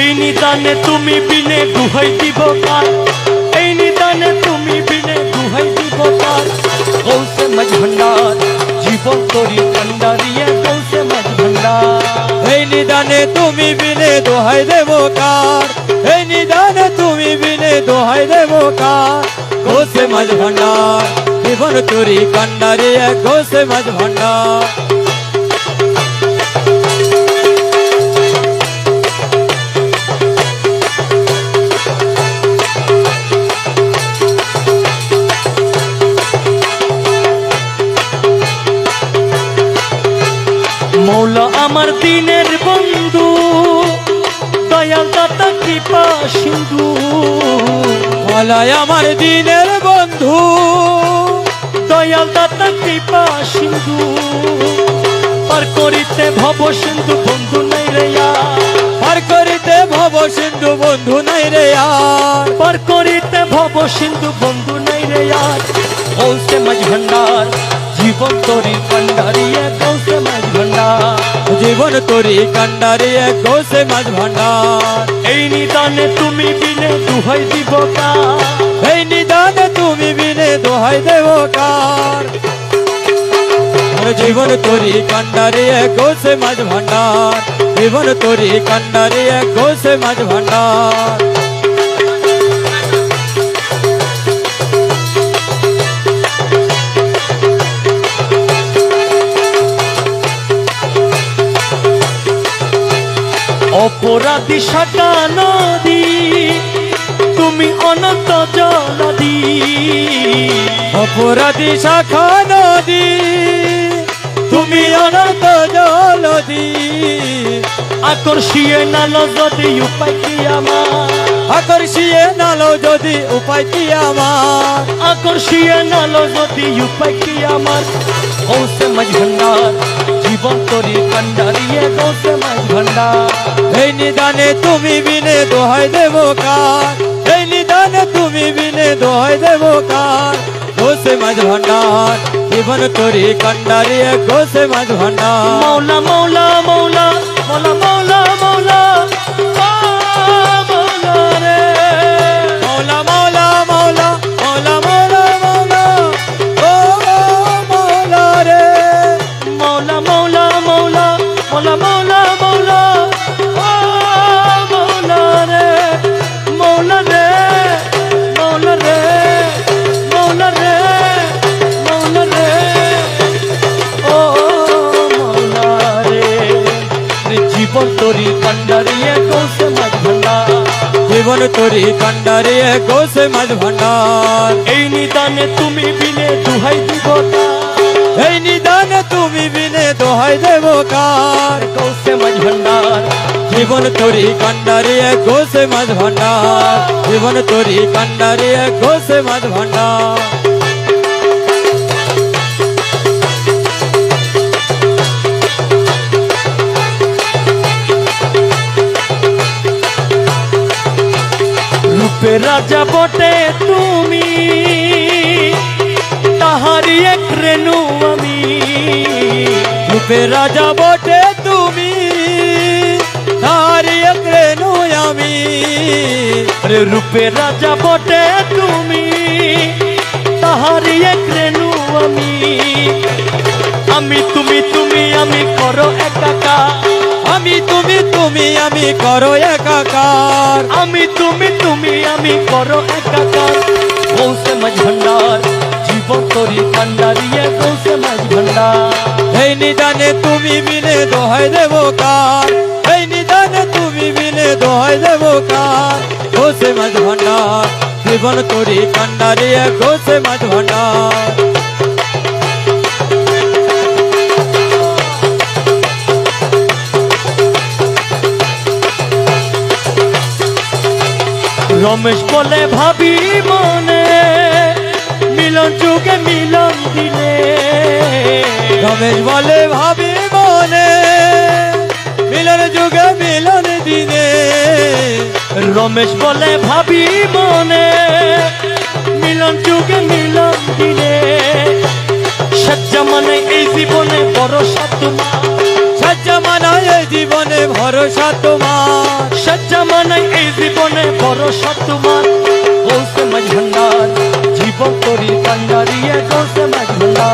এই নিদানে তুমি বিনে দুহাই দিব কার? এই নিদানে তুমি বিনে দুহাই দিব কার? গৌসে মাঝ ভান্ডার জীবন তরি কান্ডারিয়ে গৌসে মাঝ ভান্ডার এই নিদানে তুমি বিনে দোহাই দেব কার? এই নিদানে তুমি বিনে দোহাই দেব কার? ঘোষে মাঝ ভান্ডার জীবন তোরি কান্ডারে ঘোষে মাঝ ভান্ডার আমার দিনের বন্ধু দয়াল দাতা কৃপা সিন্ধু। মলায় আমার দিনের বন্ধু দয়াল দাতা কৃপা সিন্ধু। পার করিতে ভব সিন্ধু বন্ধু নাই রে আর। পার করিতে ভব সিন্ধু বন্ধু নাই রে আর। পার করিতে ভব সিন্ধু বন্ধু নাই রে আর। গৌসে মাঝ ভান্ডার জীবন তরি ভান্ডার জীবন তোরি কান্ডারে ঘোষে মাঝ ভান্ডার। এই নিদানে তুমি বিনে দুহাই দিব কা এই নিদানে তুমি বিনে দোহাই দেব কার? আর জীবন তোরি কান্ডারে ঘোষে মাঝ ভান্ডার। জীবন তোরি কান্ডারে ঘোষে মাঝ ভান্ডার। শাখা নদী, তুমি অনন্ত অপরাধী শাখা নদী, তুমি অনন্ত জলদি। আকর্ষিয়ে নাল যদি উপায় কি আমার? আকর্ষিয়ে নালো যদি উপায় কি আমার? আকর্ষিয়ে নাল যদি উপায় কি আমার? গৌসে মাঝ ভান্ডার জীবন তরি কান্ডারিয়ে গৌসে মাঝ ভান্ডার এই নিদানে তুমি বিনে দোহাই দেব কার? এই নিদানে তুমি বিনে দোহাই দেব কার? ঘোষে মাঝ ভান্ডার, জীবন তোরি কান্ডারিয়ে ঘোষে মাঝ ভান্ডার। মৌলা মৌলা মৌলা মৌলা জীবন তোরি কান্ডারিয়ে কৌশে মাঝ ভান্ডার জীবন তোরি কান্ডারি ঘোষে মাঝ ভান্ডার এই নিদানে তুমি বিনে দুহাই দিব এই নিদানে তুমি বিনে দোহাই দেব কার কৌশে মাঝ ভান্ডার জীবন তোরি কান্ডারি ঘোষে মাঝ ভান্ডার জীবন তোরি কান্ডারি ঘোষে মাঝ ভান্ডার রূপে রাজা বটে তুমি। তাহারি এক রেণু আমি। রূপে রাজা বটে তুমি। তারি রেণু আমি। রূপে রাজা বটে তুমি। তাহারি এক রেণু আমি। আমি তুমি তুমি, আমি করো একাকা আমি তুমি তুমি, আমি করো একাকার। আমি, তুমি তুমি, আমি করো একাকার। গৌসে মাঝ ভান্ডার, জীবন তরি কান্ডারিয়ে গৌসে মাঝ ভান্ডার। এই নিদানে তুমি বিনে দোহাই দেব কার? এই নিদানে তুমি বিনে দোহাই দেব কার? ঘোষে মাঝ ভান্ডার, জীবন তোরি কান্ডারি ঘোষে মাঝ ভান্ডার। রমেশ বলে, ভাবি মনে, মিলন যুগে মিলন দিলে রমেশ বলে, ভাবি মনে, মিলন যুগে মিলন দিনে। রমেশ বলে, ভাবি মনে, মিলন যুগে মিলন দিলে সজ্জা মানে এই জীবনে বড় সাধু ভরসা তোমার। মানে এই জীবনে ভরসা তোমার। গৌসে মজভন্ডার জীবন করি পান্ডারিয়ে গৌসে মজভন্ডার